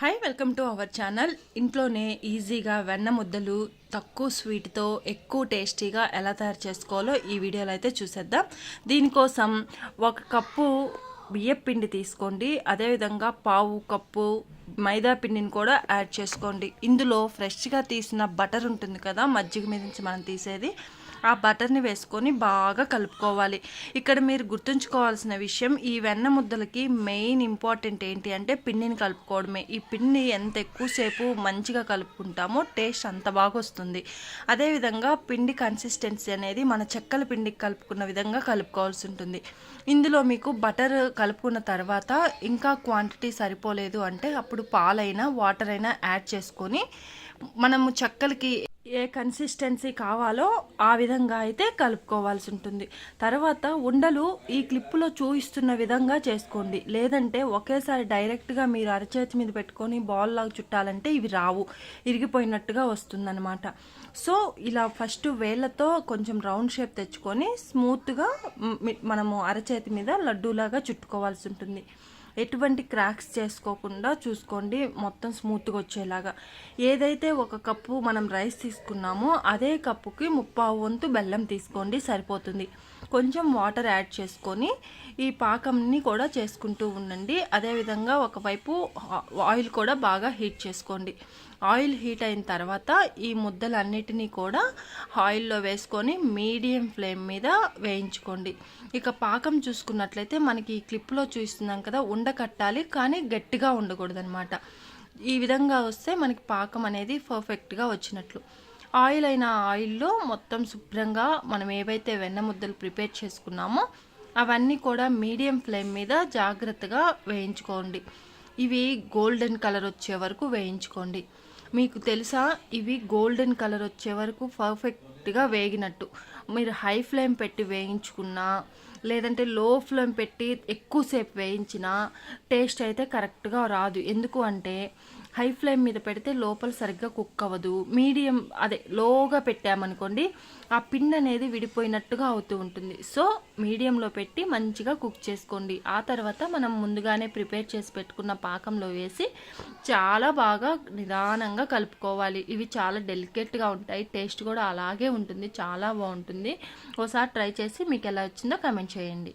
Hi welcome to our channel ఇంట్లోనే ఈజీగా వెన్న ముద్దలు తక్కువ స్వీట్తో ఎక్కువ టేస్టీగా ఎలా తయారు చేసుకోవాలో ఈ వీడియోలో అయితే చూసేద్దాం. దీనికోసం ఒక కప్పు బియ్యం పిండి తీసుకోండి. అదేవిధంగా పావు కప్పు మైదా పిండిని కూడా యాడ్ చేసుకోండి. ఇందులో ఫ్రెష్గా తీసిన బటర్ ఉంటుంది కదా మజ్జిగ మీద నుంచి మనం తీసేది. ఆ బటర్ని వేసుకొని బాగా కలుపుకోవాలి. ఇక్కడ మీరు గుర్తుంచుకోవాల్సిన విషయం ఈ వెన్న ముద్దలకి మెయిన్ ఇంపార్టెంట్ ఏంటి అంటే పిండిని కలుపుకోవడమే. ఈ పిండి ఎంత ఎక్కువసేపు మంచిగా కలుపుకుంటామో టేస్ట్ అంత బాగా వస్తుంది. అదేవిధంగా పిండి కన్సిస్టెన్సీ అనేది మన చెక్కల పిండికి కలుపుకున్న విధంగా కలుపుకోవాల్సి ఉంటుంది. ఇందులో మీకు బటర్ కలుపుకున్న తర్వాత ఇంకా క్వాంటిటీ సరిపోలేదు అంటే అప్పుడు పాలైనా వాటర్ అయినా యాడ్ చేసుకొని మనము చెక్కలకి ఏ కన్సిస్టెన్సీ కావాలో ఆ విధంగా అయితే కలుపుకోవాల్సి ఉంటుంది. తర్వాత ఉండలు ఈ క్లిప్పులో చూపిస్తున్న విధంగా చేసుకోండి. లేదంటే ఒకేసారి డైరెక్ట్గా మీరు అరచేతి మీద పెట్టుకొని బాల్ లాగా చుట్టాలంటే ఇవి రావు. ఇరిగిపోయినట్టుగా వస్తుందన్నమాట. సో ఇలా ఫస్ట్ వేళ్ళతో కొంచెం రౌండ్ షేప్ తెచ్చుకొని స్మూత్గా మనము అరచేతి మీద లడ్డూలాగా చుట్టుకోవాల్సి ఉంటుంది. ఎటువంటి క్రాక్స్ చేసుకోకుండా చూసుకోండి మొత్తం స్మూత్గా వచ్చేలాగా. ఏదైతే ఒక కప్పు మనం రైస్ తీసుకున్నామో అదే కప్పుకి ముప్పావు వంతు బెల్లం తీసుకోండి సరిపోతుంది. కొంచెం వాటర్ యాడ్ చేసుకొని ఈ పాకంని కూడా చేసుకుంటూ ఉండండి. అదేవిధంగా ఒకవైపు ఆయిల్ కూడా బాగా హీట్ చేసుకోండి. ఆయిల్ హీట్ అయిన తర్వాత ఈ ముద్దలన్నిటినీ కూడా ఆయిల్లో వేసుకొని మీడియం ఫ్లేమ్ మీద వేయించుకోండి. ఇక పాకం చూసుకున్నట్లయితే మనకి ఈ క్లిప్లో చూస్తున్నాం కదా ఉండకట్టాలి కానీ గట్టిగా ఉండకూడదు అనమాట ఈ విధంగా వస్తే మనకి పాకం అనేది పర్ఫెక్ట్గా వచ్చినట్లు. ఆయిల్ అయిన ఆయిల్లో మొత్తం శుభ్రంగా మనం ఏవైతే వెన్న ముద్దలు ప్రిపేర్ చేసుకున్నామో అవన్నీ కూడా మీడియం ఫ్లేమ్ మీద జాగ్రత్తగా వేయించుకోండి. ఇవి గోల్డెన్ కలర్ వచ్చే వరకు వేయించుకోండి. మీకు తెలుసా? ఇవి గోల్డెన్ కలర్ వచ్చే వరకు పర్ఫెక్ట్గా వేగినట్టు. మీరు హై ఫ్లేమ్ పెట్టి వేయించుకున్నా లేదంటే లో ఫ్లేమ్ పెట్టి ఎక్కువసేపు వేయించినా టేస్ట్ అయితే కరెక్ట్గా రాదు. ఎందుకు అంటే హై ఫ్లేమ్ మీద పెడితే లోపల సరిగ్గా కుక్ అవ్వదు. మీడియం అదే లోగా పెట్టామనుకోండి ఆ పిండి అనేది విడిపోయినట్టుగా అవుతూ ఉంటుంది. సో మీడియంలో పెట్టి మంచిగా కుక్ చేసుకోండి. ఆ తర్వాత మనం ముందుగానే ప్రిపేర్ చేసి పెట్టుకున్న పాకంలో వేసి చాలా బాగా నిదానంగా కలుపుకోవాలి. ఇవి చాలా డెలికేట్గా ఉంటాయి. టేస్ట్ కూడా అలాగే ఉంటుంది. చాలా బాగుంటుంది. ఒకసారి ట్రై చేసి మీకు ఎలా వచ్చిందో కమెంట్ చేయండి.